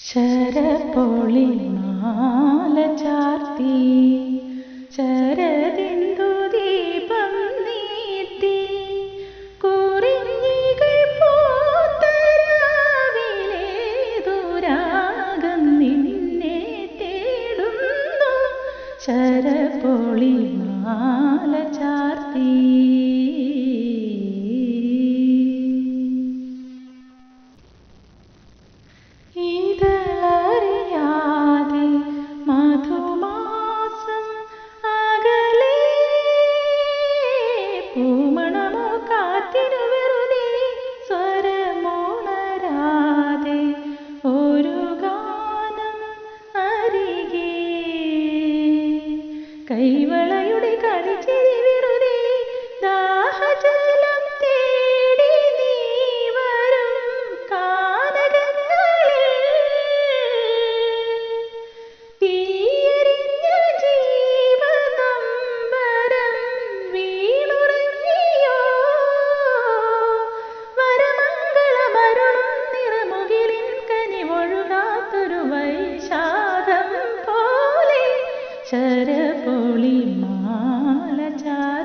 ശരപൊളി മാല ചാർത്തി ശരദിന്ദു ദീപം നീട്ടി കുറിഞ്ഞികൾ പോത്തരാവിലെ ദുരാഗം നിന്നെ തേടുന്നു. ശരപൊളി മാല ചാർത്തി കൈവളയുടെ കളിച്ചിരി ചരപൊളി മാല ചാ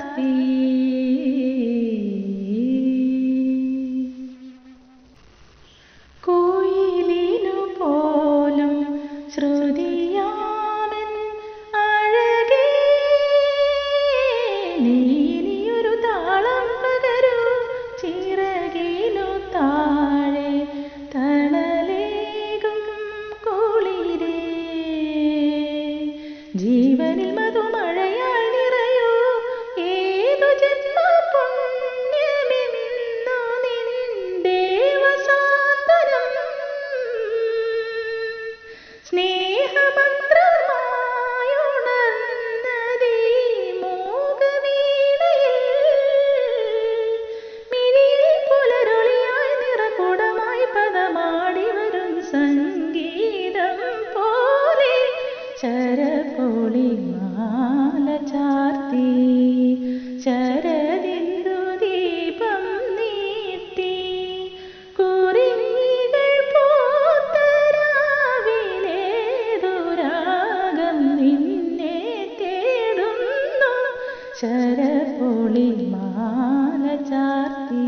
जीव ശരപൊളിമാല ചാർത്തി ശരദിന്ദു ദീപം നീട്ടി കുറികൾ പോത്തരാവിലെ ദുരാഗം നിന്നെ തേടുന്നു. ശരപൊളിമാല ചാർത്തി